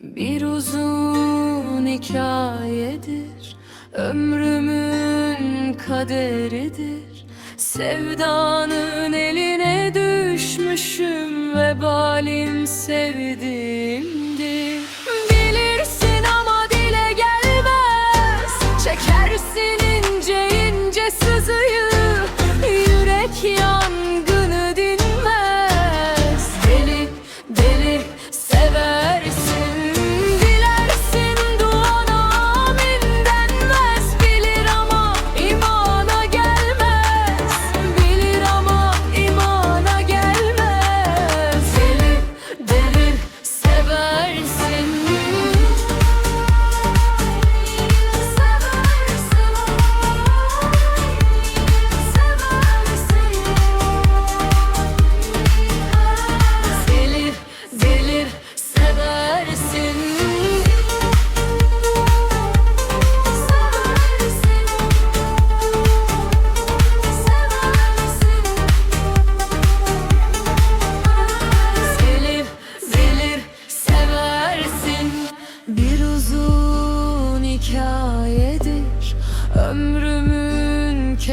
Bir uzun hikayedir. Ömrümün kaderidir. Sevdanın eline düşmüşüm Vebalim sevdiğim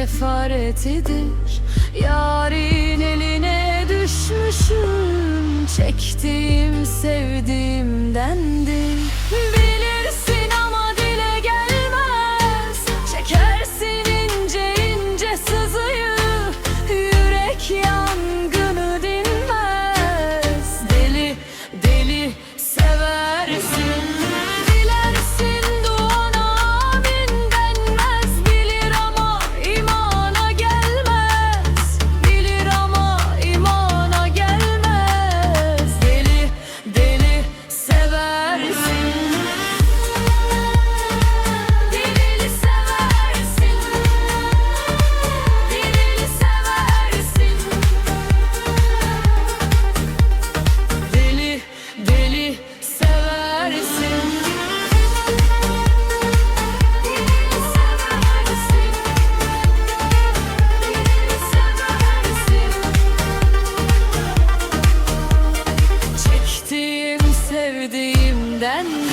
sefaretidir Yarin Then.